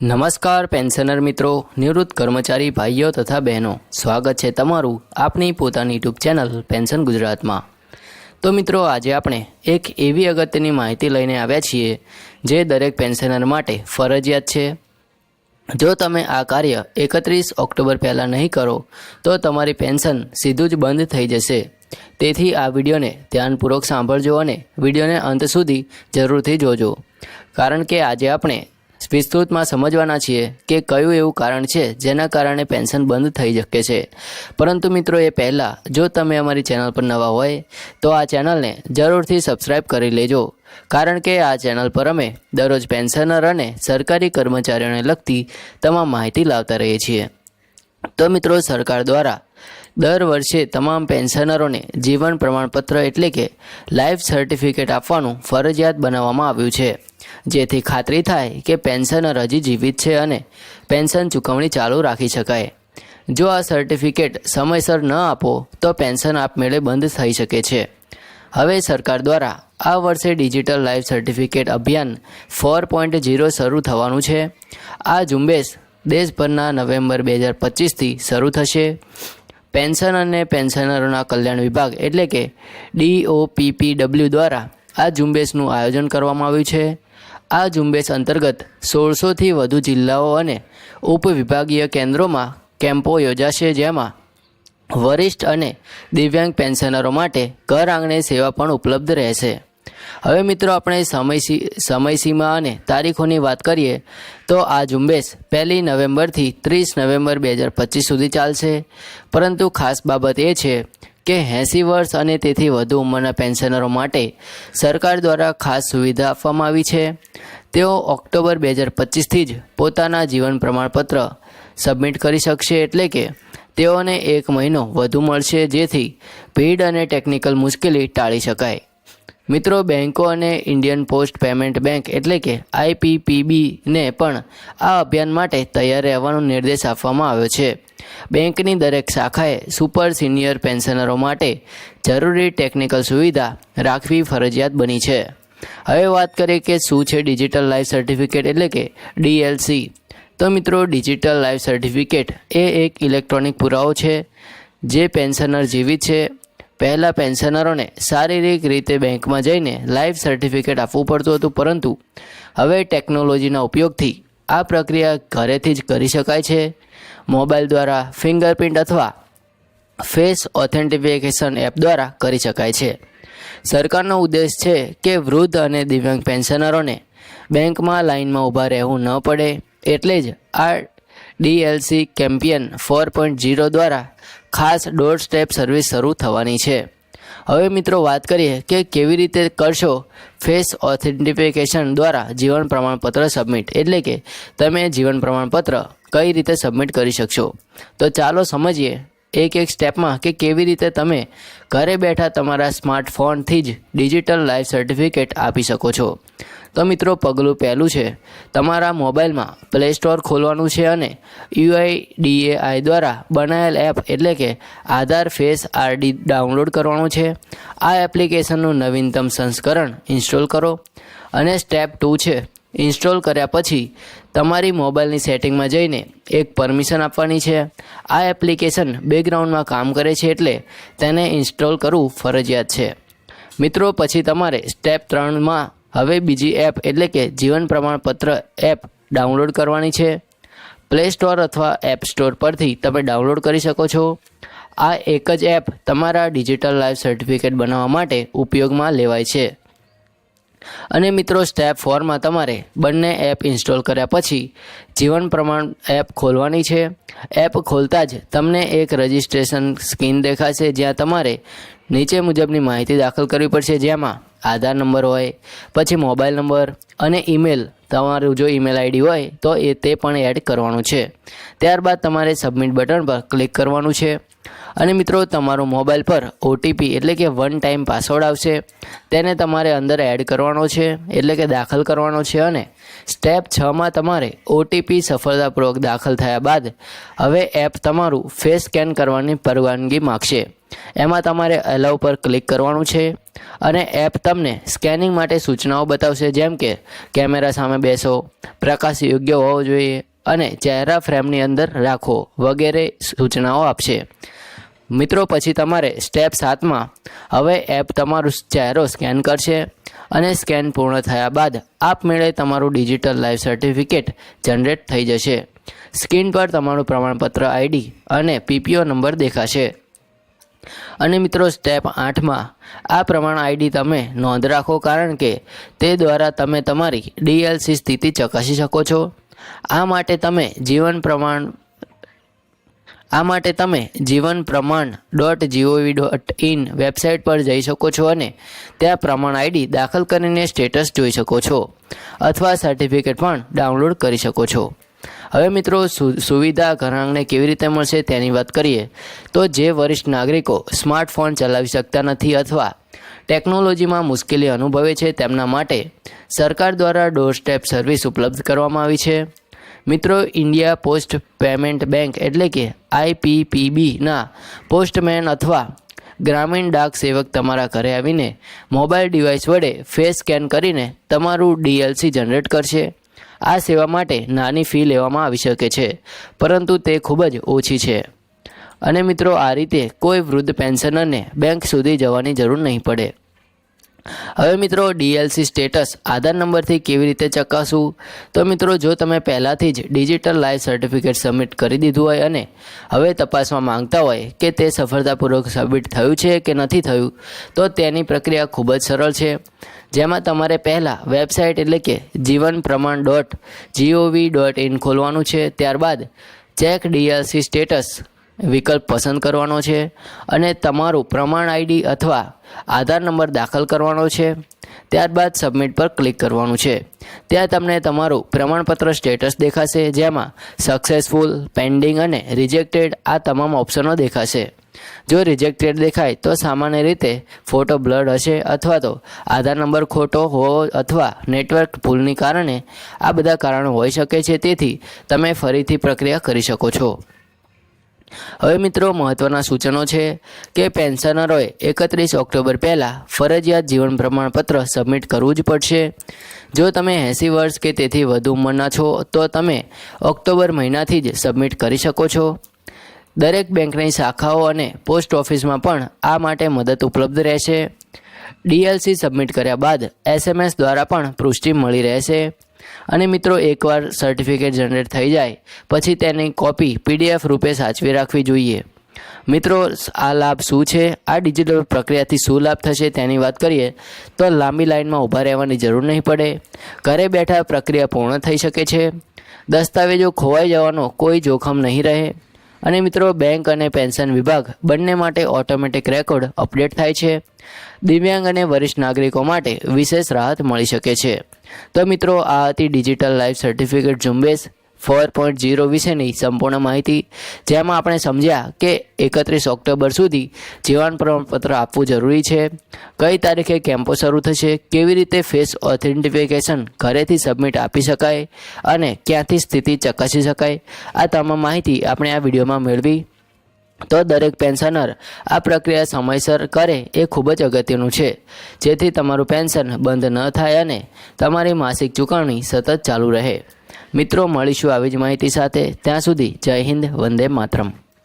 નમસ્કાર, પેન્શનર મિત્રો, નિવૃત્ત કર્મચારી ભાઈઓ તથા બહેનો. સ્વાગત છે તમારું આપની પોતાની યુટ્યુબ ચેનલ પેન્શન ગુજરાતમાં. તો મિત્રો, આજે આપણે એક એવી અગત્યની માહિતી લઈને આવ્યા છીએ, જે દરેક પેન્શનર માટે ફરજિયાત છે. જો તમે આ કાર્ય એકત્રીસ ઓક્ટોબર પહેલાં નહીં કરો, તો તમારી પેન્શન સીધું જ બંધ થઈ જશે. તેથી આ વિડીયોને ધ્યાનપૂર્વક સાંભળજો અને વિડીયોને અંત સુધી જરૂરથી જોજો. કારણ કે આજે આપણે વિસ્તૃતમાં સમજવાના છીએ કે કયું એવું કારણ છે જેના કારણે પેન્શન બંધ થઈ શકે છે. પરંતુ મિત્રો એ પહેલાં, જો તમે અમારી ચેનલ પર નવા હોય, તો આ ચેનલને જરૂરથી સબસ્ક્રાઇબ કરી લેજો. કારણ કે આ ચેનલ પર અમે દરરોજ પેન્શનર અને સરકારી કર્મચારીઓને લગતી તમામ માહિતી લાવતા રહીએ છીએ. તો મિત્રો, સરકાર દ્વારા દર વર્ષે તમામ પેન્શનરોને જીવન પ્રમાણપત્ર એટલે કે લાઈફ સર્ટિફિકેટ આપવાનું ફરજિયાત બનાવવામાં આવ્યું છે. જેથી ખાતરી થાય કે પેન્શનર હજી જીવિત છે અને પેન્શન ચૂકવણી ચાલુ રાખી શકાય. જો આ સર્ટિફિકેટ સમયસર ન આપો, તો પેન્શન આપમેળે બંધ થઈ શકે છે. હવે સરકાર દ્વારા આ વર્ષે ડિજિટલ લાઈફ સર્ટિફિકેટ અભિયાન ફોર પોઈન્ટ ઝીરો શરૂ થવાનું છે. આ ઝુંબેશ દેશભરના નવેમ્બર બે હજાર પચીસથી શરૂ થશે. પેન્શન અને પેન્શનરોના કલ્યાણ વિભાગ એટલે કે ડીઓપીપીડબ્લ્યુ દ્વારા આ ઝુંબેશનું આયોજન કરવામાં આવ્યું છે. આ ઝુંબેશ અંતર્ગત સોળસોથી વધુ જિલ્લાઓ અને ઉપવિભાગીય કેન્દ્રોમાં કેમ્પો યોજાશે, જેમાં વરિષ્ઠ અને દિવ્યાંગ પેન્શનરો માટે ઘર આંગણે સેવા પણ ઉપલબ્ધ રહેશે. હવે મિત્રો, આપણે સમય સમયસીમા અને તારીખોની વાત કરીએ, તો આ ઝુંબેશ પહેલી નવેમ્બરથી ત્રીસ નવેમ્બર બે હજાર પચીસ સુધી ચાલશે. પરંતુ ખાસ બાબત એ છે કે એંસી વર્ષ અને તેથી વધુ ઉંમરના પેન્શનરો માટે સરકાર દ્વારા ખાસ સુવિધા આપવામાં આવી છે. તેઓ ઓક્ટોબર બે હજાર પચીસથી જ પોતાના જીવન પ્રમાણપત્ર સબમિટ કરી શકશે એટલે કે તેઓને એક મહિનો વધુ મળશે જેથી ભીડ અને ટેકનિકલ મુશ્કેલી ટાળી શકાય. મિત્રો બેન્કો અને ઇન્ડિયન પોસ્ટ પેમેન્ટ બેંક એટલે કે આઈપીપીબીને પણ આ અભિયાન માટે તૈયાર રહેવાનો નિર્દેશ આપવામાં આવ્યો છે. બેંકની દરેક શાખાએ સુપર સિનિયર પેન્શનરો માટે જરૂરી ટેકનિકલ સુવિધા રાખવી ફરજિયાત બની છે. હવે વાત કરીએ કે શું છે ડિજિટલ લાઈફ સર્ટિફિકેટ એટલે કે ડીએલસી તો મિત્રો, ડિજિટલ લાઈફ સર્ટિફિકેટ એ એક ઇલેક્ટ્રોનિક પુરાવો છે, જે પેન્શનર જીવિત છે પહેલાં પેન્શનરોને શારીરિક રીતે બેંકમાં જઈને લાઈફ સર્ટિફિકેટ આપવું પડતું હતું, પરંતુ હવે ટેકનોલોજીના ઉપયોગથી આ પ્રક્રિયા ઘરેથી જ કરી શકાય છે. મોબાઈલ દ્વારા ફિંગરપ્રિન્ટ અથવા ફેસ ઓથેન્ટિફિકેશન એપ દ્વારા કરી શકાય છે. સરકારનો ઉદ્દેશ છે કે વૃદ્ધ અને દિવ્યાંગ પેન્શનરોને બેંકમાં લાઇનમાં ઊભા રહેવું ન પડે. એટલે જ આ DLC campaign four point zero દ્વારા ખાસ ડોર સ્ટેપ સર્વિસ શરૂ થવાની છે. હવે મિત્રો વાત કરીએ કે કેવી રીતે કરશો ફેસ ઓથેન્ટિફિકેશન દ્વારા જીવન પ્રમાણપત્ર સબમિટ એટલે કે તમે જીવન પ્રમાણપત્ર કઈ રીતે સબમિટ કરી શકશો. તો ચાલો સમજીએ એક એક સ્ટેપમાં કે કેવી રીતે તમે ઘરે બેઠા તમારા સ્માર્ટફોનથી જ ડિજિટલ લાઈફ સર્ટિફિકેટ આપી શકો છો. તો મિત્રો, પગલું પહેલું છે, તમારા મોબાઈલમાં પ્લે સ્ટોર ખોલવાનું છે અને યુઆઈડીએઆઈ દ્વારા બનાવેલ એપ એટલે કે આધાર ફેસ આરડી ડાઉનલોડ કરવાનું છે. આ એપ્લિકેશનનું નવીનતમ સંસ્કરણ ઇન્સ્ટોલ કરો. અને સ્ટેપ ટુ છે, ઇન્સ્ટોલ કર્યા પછી તમારી મોબાઈલની સેટિંગમાં જઈને એક પરમિશન આપવાની છે. આ એપ્લિકેશન બેકગ્રાઉન્ડમાં કામ કરે છે એટલે તેને ઇન્સ્ટોલ કરવું ફરજિયાત છે. મિત્રો, પછી તમારે સ્ટેપ ત્રણમાં હવે બીજી એપ એટલે કે જીવન પ્રમાણપત્ર એપ ડાઉનલોડ કરવાની છે. પ્લે સ્ટોર અથવા એપ સ્ટોર પરથી તમે ડાઉનલોડ કરી શકો છો. આ એક જ એપ તમારા ડિજિટલ લાઈફ સર્ટિફિકેટ બનાવવા માટે ઉપયોગમાં લેવાય છે. અને મિત્રો સ્ટેપ ફોરમાં તમારે બંને એપ ઇન્સ્ટોલ કર્યા પછી જીવન પ્રમાણ એપ ખોલવાની છે. એપ ખોલતા જ તમને એક રજિસ્ટ્રેશન સ્ક્રીન દેખાશે જ્યાં તમારે નીચે મુજબની માહિતી દાખલ કરવી પડશે, જેમાં આધાર નંબર હોય, પછી મોબાઈલ નંબર અને ઈમેલ તમારું જો ઈમેલ આઈડી હોય, તો એ તે પણ એડ કરવાનું છે. ત્યારબાદ તમારે સબમિટ બટન પર ક્લિક કરવાનું છે. અને મિત્રો, તમારો મોબાઈલ પર ઓટીપી એટલે કે વન ટાઈમ પાસવર્ડ આવશે. તેને તમારે અંદર એડ કરવાનો છે, એટલે કે દાખલ કરવાનો છે અને સ્ટેપ છમાં તમારે ઓટીપી સફળતાપૂર્વક દાખલ થયા બાદ હવે એપ તમારું ફેસ સ્કેન કરવાની પરવાનગી માગશે. એમાં તમારે એલાવ પર ક્લિક કરવાનું છે અને એપ તમને સ્કેનિંગ માટે સૂચનાઓ બતાવશે, જેમ કે કેમેરા સામે બેસો, પ્રકાશ યોગ્ય હોવો જોઈએ અને ચહેરા ફ્રેમની અંદર રાખો વગેરે સૂચનાઓ આપશે. મિત્રો, પછી તમારે સ્ટેપ સાતમાં. હવે એપ તમારું ચહેરો સ્કેન કરશે અને સ્કેન પૂર્ણ થયા બાદ આપમેળે તમારું ડિજિટલ લાઈફ સર્ટિફિકેટ જનરેટ થઈ જશે. સ્ક્રીન પર તમારું પ્રમાણપત્ર આઈડી અને પીપીઓ નંબર દેખાશે. અને મિત્રો સ્ટેપ આઠમાં, આ પ્રમાણ આઈડી તમે નોંધ રાખો કારણ કે તે દ્વારા તમે તમારી ડીએલસી સ્થિતિ ચકાસી શકો છો. આ માટે તમે જીવન પ્રમાણ આ માટે તમે Jeevan Pramaan dot G O V dot in website પર જઈ શકો છો અને ત્યાં પ્રમાણ આઈડી દાખલ કરીને સ્ટેટસ જોઈ શકો છો અથવા સર્ટિફિકેટ પણ ડાઉનલોડ કરી શકો છો. હવે મિત્રો સુવિધા ઘરાંગને કેવી રીતે મળશે તેની વાત કરીએ. તો જે વરિષ્ઠ નાગરિકો સ્માર્ટફોન ચલાવી શકતા નથી અથવા ટેકનોલોજીમાં મુશ્કેલી અનુભવે છે, તેમના માટે સરકાર દ્વારા ડોર સ્ટેપ સર્વિસ ઉપલબ્ધ કરવામાં આવી છે. મિત્રો ઇન્ડિયા પોસ્ટ પેમેન્ટ બેંક એટલે કે આઈપીપીબીના પોસ્ટમેન અથવા ગ્રામીણ ડાક સેવક તમારા ઘરે આવીને મોબાઈલ ડિવાઇસ વડે ફેસ સ્કેન કરીને તમારું ડીએલસી જનરેટ કરશે. આ સેવા માટે નાની ફી લેવામાં આવી શકે છે, પરંતુ તે ખૂબ જ ઓછી છે. અને મિત્રો, આ રીતે કોઈ વૃદ્ધ પેન્શનરને બેંક સુધી જવાની જરૂર નહીં પડે. હવે મિત્રો ડીએલસી સ્ટેટસ આધાર નંબરથી કેવી રીતે ચકાસવું? તો મિત્રો, જો તમે પહેલાંથી જ ડિજિટલ લાઈફ સર્ટિફિકેટ સબમિટ કરી દીધું હોય અને હવે તપાસવા માંગતા હોય કે તે સફળતાપૂર્વક સબમિટ થયું છે કે નથી થયું, તો તેની પ્રક્રિયા ખૂબ જ સરળ છે. જેમાં તમારે પહેલાં વેબસાઇટ એટલે કે જીવન Pramaan dot GOV dot in ખોલવાનું છે. ત્યારબાદ ચેક ડીએલસી સ્ટેટસ વિકલ્પ પસંદ કરવાનો છે અને તમારું પ્રમાણ આઈડી અથવા આધાર નંબર દાખલ કરવાનો છે. ત્યારબાદ સબમિટ પર ક્લિક કરવાનું છે. ત્યાં તમને તમારું પ્રમાણપત્ર સ્ટેટસ દેખાશે, જેમાં સક્સેસફુલ પેન્ડિંગ અને રિજેક્ટેડ આ તમામ ઓપ્શનો દેખાશે. જો રિજેક્ટેડ દેખાય, તો સામાન્ય રીતે ફોટો બ્લડ હશે અથવા તો આધાર નંબર ખોટો હોવો અથવા નેટવર્ક ભૂલની કારણે આ બધા કારણો હોઈ શકે છે. તેથી તમે ફરીથી પ્રક્રિયા કરી શકો છો. હવે મિત્રો મહત્ત્વના સૂચનો છે કે પેન્શનરોએ એકત્રીસ ઓક્ટોબર પહેલાં ફરજિયાત જીવન પ્રમાણપત્ર સબમિટ કરવું જ પડશે. જો તમે એંસી વર્ષ કે તેથી વધુ ઉંમરના છો, તો તમે ઓક્ટોબર મહિનાથી જ સબમિટ કરી શકો છો. દરેક બેંકની શાખાઓ અને પોસ્ટ ઓફિસમાં પણ આ માટે મદદ ઉપલબ્ધ રહેશે. ડીએલસી સબમિટ કર્યા બાદ એસએમએસ દ્વારા પણ પુષ્ટિ મળી રહેશે. અને મિત્રો, એકવાર સર્ટિફિકેટ જનરેટ થઈ જાય, પછી તેની કોપી પીડીએફ રૂપે સાચવી રાખવી જોઈએ. મિત્રો, આ લાભ શું છે? આ ડિજિટલ પ્રક્રિયાથી શું લાભ થશે તેની વાત કરીએ, તો લાંબી લાઇનમાં ઊભા રહેવાની જરૂર નહીં પડે. ઘરે બેઠા પ્રક્રિયા પૂર્ણ થઈ શકે છે. દસ્તાવેજો ખોવાઈ જવાનો કોઈ જોખમ નહીં રહે. અને મિત્રો, બેંક અને પેન્શન વિભાગ બંને માટે ઓટોમેટિક રેકોર્ડ અપડેટ થાય છે. દિવ્યાંગ અને વરિષ્ઠ નાગરિકો માટે વિશેષ રાહત મળી શકે છે. તો મિત્રો, આ હતી ડિજિટલ લાઈફ સર્ટિફિકેટ ઝુંબેશ ફોર પોઈન્ટ જીરો વિશેની સંપૂર્ણ માહિતી. જેમાં આપણે સમજ્યા કે એકત્રીસ ઓક્ટોબર સુધી જીવન પ્રમાણપત્ર આપવું જરૂરી છે. કઈ તારીખે કેમ્પો શરૂ થશે? કેવી રીતે ફેસ ઓથેન્ટિફિકેશન ઘરેથી સબમિટ આપી શકાય? અને ક્યાંથી સ્થિતિ ચકાસી શકાય? આ તમામ માહિતી આપણે આ વિડીયોમાં મેળવી. તો દરેક પેન્શનર આ પ્રક્રિયા સમયસર કરે એ ખૂબ જ અગત્યનું છે. જેથી તમારું પેન્શન બંધ ન થાય અને તમારી માસિક ચૂકવણી સતત ચાલુ રહે. મિત્રો, મળીશું આવી જ માહિતી સાથે. ત્યાં સુધી જય હિન્દ, વંદે માતરમ.